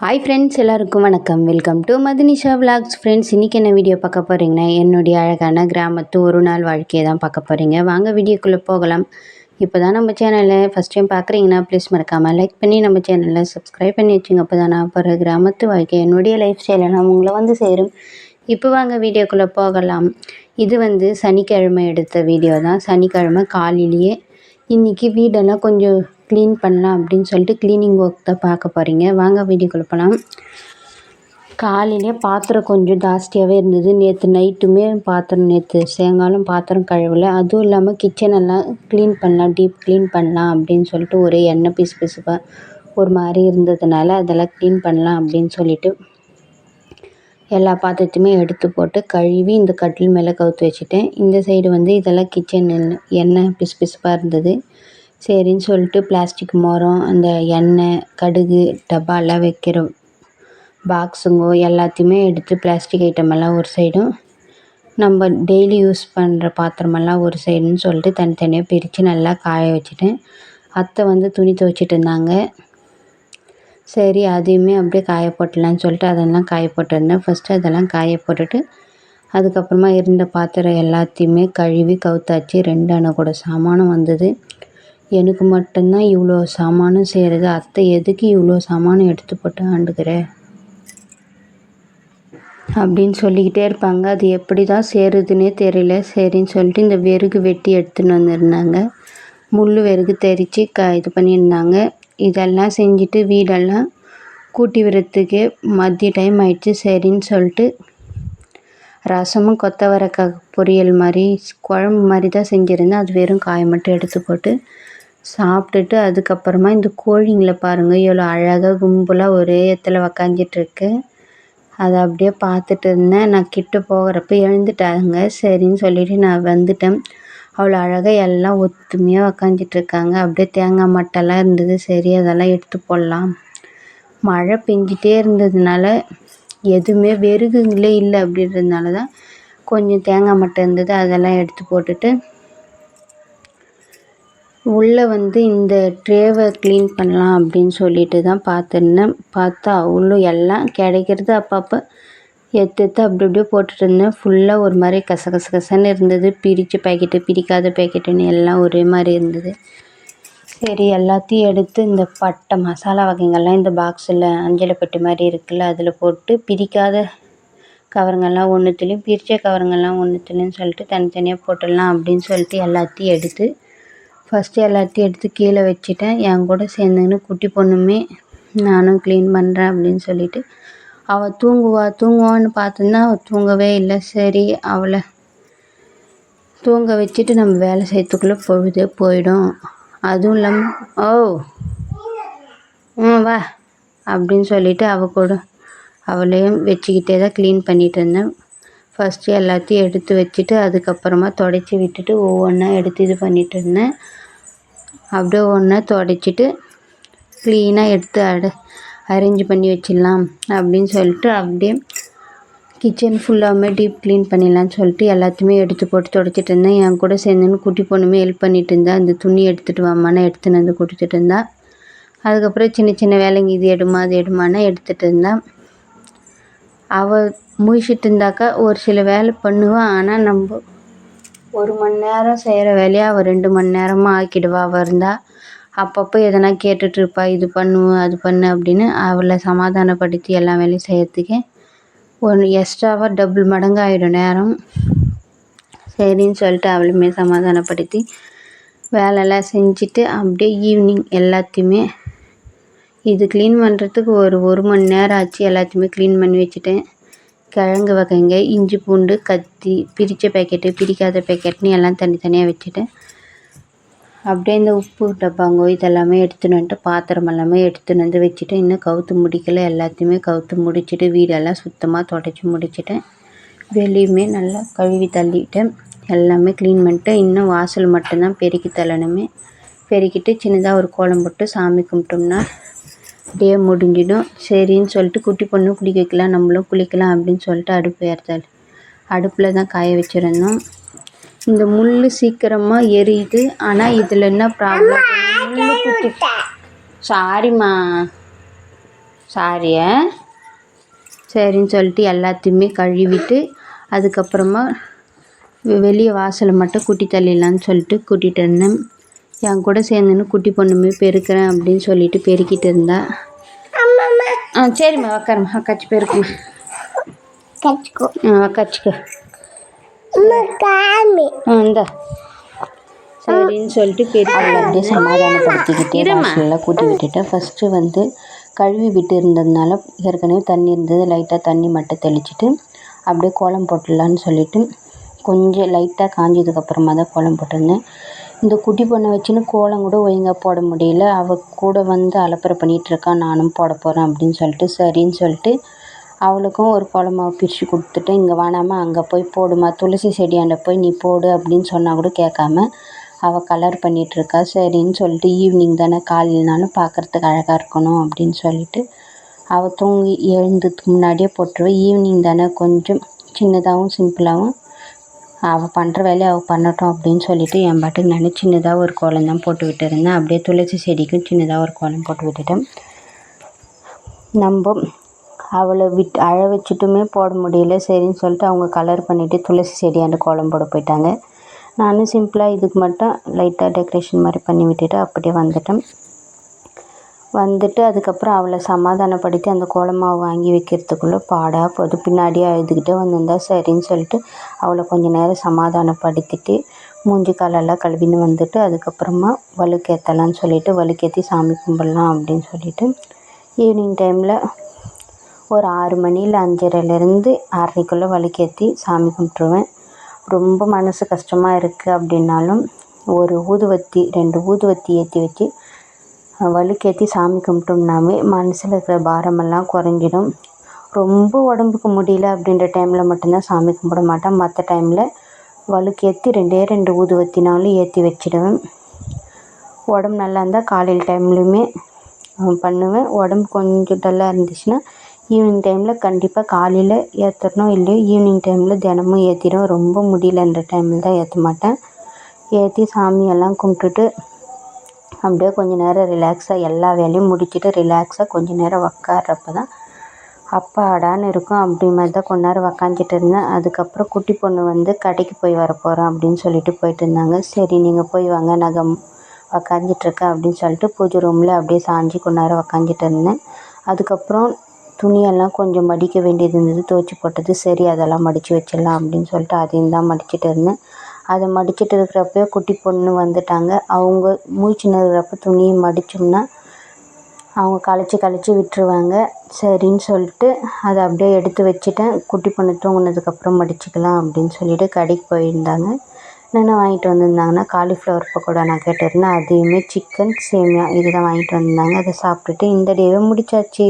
Hi friends எல்லாருக்கும் வணக்கம். Welcome to Madhunisha vlogs friends இன்றைக்கி என்ன வீடியோ பார்க்க போகிறீங்கன்னா என்னுடைய அழகான கிராமத்து ஒரு நாள் வாழ்க்கையை தான் பார்க்க போகிறீங்க வாங்க வீடியோக்குள்ளே போகலாம். இப்போ தான் நம்ம சேனலில் ஃபஸ்ட் டைம் பார்க்குறீங்கன்னா ப்ளீஸ் மறக்காமல் லைக் பண்ணி நம்ம சேனலில் சப்ஸ்கிரைப் பண்ணி வச்சுங்க. அப்போ தான் நான் போகிற கிராமத்து வாழ்க்கை என்னுடைய லைஃப் ஸ்டைலெல்லாம் உங்களை வந்து சேரும். இப்போ வாங்க வீடியோக்குள்ளே போகலாம். இது வந்து சனிக்கிழமை எடுத்த வீடியோ தான். சனிக்கிழமை காலையிலேயே இன்றைக்கி வீடெல்லாம் கொஞ்சம் க்ளீன் பண்ணலாம் அப்படின்னு சொல்லிட்டு க்ளீனிங் ஒர்க் தான் பார்க்க போகிறீங்க வாங்க வீடியோக்குள்ளே போகலாம் காலையிலே பாத்திரம் கொஞ்சம் ஜாஸ்தியாகவே இருந்தது. நேற்று நைட்டுமே பாத்திரம் நேற்று சேங்காலம் பாத்திரம் கழுவலை. அதுவும் இல்லாமல் கிச்சனெல்லாம் க்ளீன் பண்ணலாம் டீப் க்ளீன் பண்ணலாம் அப்படின்னு சொல்லிட்டு ஒரே எண்ணெய் பிசு பிசுப்பாக ஒரு மாதிரி இருந்ததுனால அதெல்லாம் க்ளீன் பண்ணலாம் அப்படின்னு சொல்லிட்டு எல்லா பாத்திரத்தையுமே எடுத்து போட்டு கழுவி இந்த கட்டில் மேலே கவுத்து வச்சுட்டேன். இந்த சைடு வந்து இதெல்லாம் கிச்சன் எண்ணெய் பிசு பிசுப்பாக இருந்தது. சரின்னு சொல்லிட்டு பிளாஸ்டிக் மரம் அந்த எண்ணெய் கடுகு டப்பாலாம் வைக்கிற பாக்ஸுங்கோ எல்லாத்தையுமே எடுத்து பிளாஸ்டிக் ஐட்டம் எல்லாம் ஒரு சைடும் நம்ம டெய்லி யூஸ் பண்ணுற பாத்திரமெல்லாம் ஒரு சைடுன்னு சொல்லிட்டு தனித்தனியாக பிரித்து நல்லா காய வச்சுட்டேன் அத்தை வந்து துணி துவைச்சிட்டு இருந்தாங்க. சரி அதையுமே அப்படியே காய போட்டலான்னு சொல்லிட்டு அதெல்லாம் காய போட்டிருந்தேன். ஃபஸ்ட்டு அதெல்லாம் காய போட்டுட்டு அதுக்கப்புறமா இருந்த பாத்திரம் எல்லாத்தையுமே கழுவி கவுத்தாச்சு. ரெண்டு அணை கூட சாமானும் வந்தது. எனக்கு மட்டும்தான் இவ்வளோ சாமானும் செய்கிறது அத்தை எதுக்கு இவ்வளோ சாமானும் எடுத்து போட்டு ஆண்டுக்கிற அப்படின்னு சொல்லிக்கிட்டே இருப்பாங்க. அது எப்படி தான் சேருதுன்னே தெரியல. சரின்னு சொல்லிட்டு இந்த வெறுகு வெட்டி எடுத்துன்னு வந்திருந்தாங்க. முள் வெறுகு தெரித்து க இது பண்ணியிருந்தாங்க. இதெல்லாம் செஞ்சுட்டு வீடெல்லாம் கூட்டி விடுறதுக்கு மதிய டைம் ஆயிடுச்சு. சரின்னு சொல்லிட்டு ரசமும் கொத்தவரக்காய் பொரியல் மாதிரி குழம்பு மாதிரி தான் செஞ்சுருந்தேன். அது வெறும் காயை மட்டும் எடுத்து போட்டு சாப்பிட்டுட்டு அதுக்கப்புறமா இந்த கோழிங்களை பாருங்கள் எவ்வளோ அழகாக கும்பலாக ஒரே இடத்துல உக்காந்துட்டுருக்கு அதை அப்படியே பார்த்துட்டு இருந்தேன். நான் கிட்ட போகிறப்ப எழுந்துட்டாங்க. சரின்னு சொல்லிட்டு நான் வந்துட்டேன். அவ்வளோ அழகாக எல்லாம் ஒத்துமையாக உக்காஞ்சிட்ருக்காங்க அப்படியே தேங்காய் மட்டைலாம் இருந்தது. சரி அதெல்லாம் எடுத்து போடலாம். மழை பெஞ்சிட்டே இருந்ததுனால எதுவுமே வெறுகுங்களே இல்லை அப்படின்றதுனால தான் கொஞ்சம் தேங்காய் மட்டை இருந்தது. அதெல்லாம் எடுத்து போட்டுட்டு உள்ளே வந்து இந்த ட்ரேவை க்ளீன் பண்ணலாம் அப்படின்னு சொல்லிட்டு தான் பார்த்துருந்தேன். பார்த்தா அவ்வளோ எல்லாம் கிடைக்கிறது அப்பப்போ. எடுத்து எடுத்து அப்படி அப்படியே போட்டுட்டு இருந்தேன். ஃபுல்லாக ஒரு மாதிரி கச கச கசன்னு இருந்தது. பிரித்த பேக்கெட்டு பிரிக்காத பேக்கெட்டுன்னு எல்லாம் ஒரே மாதிரி இருந்தது. சரி எல்லாத்தையும் எடுத்து இந்த பட்டை மசாலா வகைங்கள்லாம் இந்த பாக்ஸில் அஞ்சலை பெட்டி மாதிரி இருக்குல்ல அதில் போட்டு பிரிக்காத கவருங்கெல்லாம் ஒன்றுத்துலேயும் பிரித்த கவருங்கெல்லாம் ஒன்றுத்துலேயும் சொல்லிட்டு தனித்தனியாக போட்டுடலாம் அப்படின்னு சொல்லிட்டு எல்லாத்தையும் எடுத்து ஃபஸ்ட்டு எல்லாத்தையும் எடுத்து கீழே வச்சுட்டேன். என் கூட சேர்ந்துக்கின்னு குட்டி பொண்ணுமே நானும் க்ளீன் பண்ணுறேன் அப்படின்னு சொல்லிட்டு அவள் தூங்குவா தூங்குவான்னு பார்த்தோன்னா அவள் தூங்கவே இல்லை. சரி அவளை தூங்க வச்சுட்டு நம்ம வேலை செய்யறதுக்குள்ளே பொழுது போயிடும். அதுவும் இல்லாமல் ஓ ம் வா அப்படின்னு சொல்லிவிட்டு அவள் கூட அவளையும் வச்சுக்கிட்டே தான் க்ளீன் பண்ணிகிட்டு இருந்தேன். ஃபஸ்ட்டு எல்லாத்தையும் எடுத்து வச்சுட்டு அதுக்கப்புறமா தொடச்சி விட்டுட்டு ஒவ்வொன்றா எடுத்து இது பண்ணிகிட்டு இருந்தேன். அப்படியே ஒன்றா துடைச்சிட்டு க்ளீனாக எடுத்து அட அரேஞ்ச் பண்ணி வச்சிடலாம் அப்படின்னு சொல்லிட்டு அப்படியே கிச்சன் ஃபுல்லாகவுமே டீப் க்ளீன் பண்ணிடலான்னு சொல்லிட்டு எல்லாத்தையுமே எடுத்து போட்டு தொடச்சிட்டு இருந்தேன். என் கூட சேர்ந்துன்னு குட்டி பொண்ணுமே ஹெல்ப் பண்ணிகிட்டு இருந்தா அந்த துணி எடுத்துகிட்டு வாமான்னு எடுத்துன்னு வந்து கொடுத்துட்டு இருந்தா. அதுக்கப்புறம் சின்ன சின்ன வேலைங்க இது எடுமா அது எடுமான்னு எடுத்துகிட்டு இருந்தேன் அவள் முழிச்சிட்டு இருந்தாக்கா ஒரு சில வேலை பண்ணுவாள் ஆனால் நம்ம ஒரு மணி நேரம் செய்கிற வேலையை அவள் ரெண்டு மணி நேரமாக ஆக்கிடுவா. அவள் இருந்தால் அப்பப்போ எதனா கேட்டுட்ருப்பா இது பண்ணு அது பண்ணு அப்படின்னு அவளை சமாதானப்படுத்தி எல்லா வேலையும் செய்கிறதுக்கே ஒன்று எக்ஸ்ட்ராவாக டபுள் மடங்கு ஆகிடும் நேரம். சரின்னு சொல்லிட்டு அவளுமே சமாதானப்படுத்தி வேலைலாம் செஞ்சுட்டு அப்படியே ஈவினிங் எல்லாத்தையுமே இது க்ளீன் பண்ணுறதுக்கு ஒரு ஒரு மணி நேரம் ஆச்சு. எல்லாத்தையுமே க்ளீன் பண்ணி வச்சுட்டேன். கிழங்கு வகைங்க இஞ்சி பூண்டு கத்தி பிரித்த பேக்கெட்டு பிரிக்காத பேக்கெட்னு எல்லாம் தனித்தனியாக வச்சுட்டேன். அப்படியே இந்த உப்பு டப்பாங்கோ இதெல்லாமே எடுத்துன்னு வந்துட்டு பாத்திரம் எல்லாமே எடுத்துன்னு வந்து வச்சுட்டு இன்னும் கவுத்து முடிக்கல. எல்லாத்தையுமே கவுத்து முடிச்சுட்டு வீடெல்லாம் சுத்தமாக தொடச்சி முடிச்சுட்டேன். வெளியுமே நல்லா கழுவி தள்ளிட்டேன். எல்லாமே க்ளீன் பண்ணிட்டு இன்னும் வாசல் மட்டும்தான் பெருக்கி தள்ளணுமே. பெருக்கிட்டு சின்னதாக ஒரு கோலம் போட்டு சாமி கும்பிட்டோம்னா டே முடிஞ்சிடும். சரின்னு சொல்லிட்டு குட்டி பொண்ணு குளிக்க வைக்கலாம் நம்மளும் குளிக்கலாம் அப்படின்னு சொல்லிட்டு அடுப்பு ஏறுதல் அடுப்பில் தான் காய வச்சுருந்தோம். இந்த முள் சீக்கிரமாக எரியுது. ஆனால் இதில் என்ன ப்ராப்ளம் முள் குத்தி சாரிம்மா. சாரியை. சரின்னு சொல்லிட்டு எல்லாத்தையுமே கழுவிட்டு அதுக்கப்புறமா வெளியே வாசலை மட்டும் கூட்டி தள்ளிடலான்னு சொல்லிட்டு கூட்டிகிட்டு இருந்தேன் என் கூட சேர்ந்துன்னு குட்டி பொண்ணுமே பெருக்கிறேன் அப்படின்னு சொல்லிட்டு பெருக்கிட்டு இருந்தா. ஆ சரிம்மா உக்காரம்மா. உக்காச்சி பெருக்குமா கச்சுக்கோ ஆ உக்காச்சிக்கோ. ஆ இந்தா. சரின்னு சொல்லிட்டு பெரிய அப்படியே சமாதானப்படுத்திக்கிட்டே வாசலில் கூட்டி விட்டுட்டேன் ஃபஸ்ட்டு வந்து கழுவி விட்டு இருந்ததுனால ஏற்கனவே தண்ணி இருந்தது. லைட்டாக தண்ணி மட்டும் தெளிச்சிட்டு அப்படியே கோலம் போட்டுடலான்னு சொல்லிட்டு கொஞ்சம் லைட்டாக காஞ்சதுக்கப்புறமா தான் கோலம் போட்டிருந்தேன். இந்த குட்டி பொண்ணை வச்சுன்னு கோலம் கூட ஒழுங்காக போட முடியல. அவள் கூட வந்து அலப்பறை பண்ணிகிட்ருக்கா நானும் போட போகிறேன் அப்படின்னு சொல்லிட்டு சரின்னு சொல்லிட்டு அவளுக்கும் ஒரு கோலமாவை பிரித்து கொடுத்துட்டு இங்கே வேணாமா அங்கே போய் போடுமா துளசி செடியாண்ட போய் நீ போடு அப்படின்னு சொன்னால் கூட கேட்காம அவள் கலர் பண்ணிகிட்ருக்கா சரின்னு சொல்லிட்டு ஈவினிங் தானே காலையிலனாலும் பார்க்குறதுக்கு அழகாக இருக்கணும் அப்படின்னு சொல்லிட்டு அவள் தூங்கி எழுந்ததுக்கு முன்னாடியே போட்டுருவேன் ஈவினிங் தானே கொஞ்சம் சின்னதாகவும் சிம்பிளாகவும் அவள் பண்ணுற வேலையை அவள் பண்ணட்டும் அப்படின்னு சொல்லிட்டு என் பாட்டுக்கு நான் சின்னதாக ஒரு கோலம் தான் போட்டு விட்டுருந்தேன். அப்படியே துளசி செடிக்கும் சின்னதாக ஒரு கோலம் போட்டு விட்டுட்டேன். நம்ம அவளை விட் அழ வச்சுட்டுமே போட முடியல. சரின்னு சொல்லிட்டு அவங்க கலர் பண்ணிவிட்டு துளசி செடியாண்ட கோலம் போட போயிட்டாங்க. நானும் சிம்பிளாக இதுக்கு மட்டும் லைட்டாக டெக்கரேஷன் மாதிரி பண்ணி விட்டுட்டு அப்படியே வந்துட்டேன். வந்துட்டு அதுக்கப்புறம் அவளை சமாதானப்படுத்தி அந்த கோலமாவை வாங்கி வைக்கிறதுக்குள்ளே பாடாக போது பின்னாடியே அழுதுகிட்டே வந்திருந்தா சரின்னு சொல்லிட்டு அவளை கொஞ்ச நேரம் சமாதானப்படுத்திட்டு மூஞ்சி காலெல்லாம் கழுவின்னு வந்துட்டு அதுக்கப்புறமா வலுக்கேற்றலான்னு சொல்லிட்டு வலுக்கேற்றி சாமி கும்பிடலாம் அப்படின்னு சொல்லிட்டு ஈவினிங் டைமில் ஒரு ஆறு மணி இல்லை அஞ்சரைலேருந்து ஆறரைக்குள்ளே வலுக்கேற்றி சாமி கும்பிட்ருவேன் ரொம்ப மனசு கஷ்டமாக இருக்குது அப்படின்னாலும் ஒரு ஊதுவத்தி ரெண்டு ஊதுவத்தி ஏற்றி வச்சு வலுக்கேற்றி சாமி கும்பிட்டோம்னாவே மனசில் இருக்கிற பாரமெல்லாம் குறைஞ்சிடும். ரொம்ப உடம்புக்கு முடியல அப்படின்ற டைமில் மட்டும்தான் சாமி கும்பிட மாட்டேன். மற்ற டைமில் வலுக்கேற்றி ரெண்டே ரெண்டு ஊதுவத்தினாலும் ஏற்றி வச்சிடுவேன். உடம்பு நல்லா இருந்தால் காலையில் டைம்லையுமே பண்ணுவேன். உடம்பு கொஞ்சம் டல்லாக இருந்துச்சுன்னா ஈவினிங் டைமில் கண்டிப்பாக காலையில் ஏற்றுறனோ இல்லையோ ஈவினிங் டைமில் தினமும் ஏற்றிடுவேன் ரொம்ப முடியலன்ற டைமில் தான் ஏற்ற மாட்டேன். ஏற்றி சாமியெல்லாம் கும்பிட்டுட்டு அப்படியே கொஞ்ச நேரம் ரிலாக்ஸாக எல்லா வேலையும் முடிச்சுட்டு ரிலாக்ஸாக கொஞ்ச நேரம் உக்காடுறப்ப தான் அப்பாடான்னு இருக்கும். அப்படி மாதிரி தான் கொஞ்ச நேரம் உக்காந்துட்டு இருந்தேன். அதுக்கப்புறம் குட்டி பொண்ணு வந்து கடைக்கு போய் வர போகிறோம் அப்படின்னு சொல்லிட்டு போயிட்டு இருந்தாங்க. சரி நீங்கள் போய் வாங்க நகம் உக்காந்துட்ருக்கேன் அப்படின்னு சொல்லிட்டு பூஜை ரூமில் அப்படியே சாஞ்சி கொஞ்ச நேரம் உக்காந்துட்டு இருந்தேன். அதுக்கப்புறம் துணியெல்லாம் கொஞ்சம் மடிக்க வேண்டியது இருந்தது. துவச்சி போட்டது. சரி அதெல்லாம் மடித்து வச்சிடலாம் அப்படின்னு சொல்லிட்டு அதையும் தான் மடிச்சிட்டு இருந்தேன். அதை மடிச்சுட்டு இருக்கிறப்ப குட்டி பொண்ணு வந்துட்டாங்க. அவங்க மூச்சுன்னு இருக்கிறப்ப துணியை மடித்தோம்னா அவங்க கழிச்சி கழிச்சி விட்டுருவாங்க. சரின்னு சொல்லிட்டு அதை அப்படியே எடுத்து வச்சுட்டேன். குட்டி பொண்ணு தூங்கினதுக்கப்புறம் மடிச்சுக்கலாம் அப்படின்னு சொல்லிட்டு கடைக்கு போயிருந்தாங்க. என்னென்ன வாங்கிட்டு வந்திருந்தாங்கன்னா காலிஃப்ளவர் பக்கோடா நான் கேட்டிருந்தேன். அதையுமே சிக்கன் சேமியா இதுதான் வாங்கிட்டு வந்திருந்தாங்க. அதை சாப்பிட்டுட்டு இந்த டேவை முடிச்சாச்சு.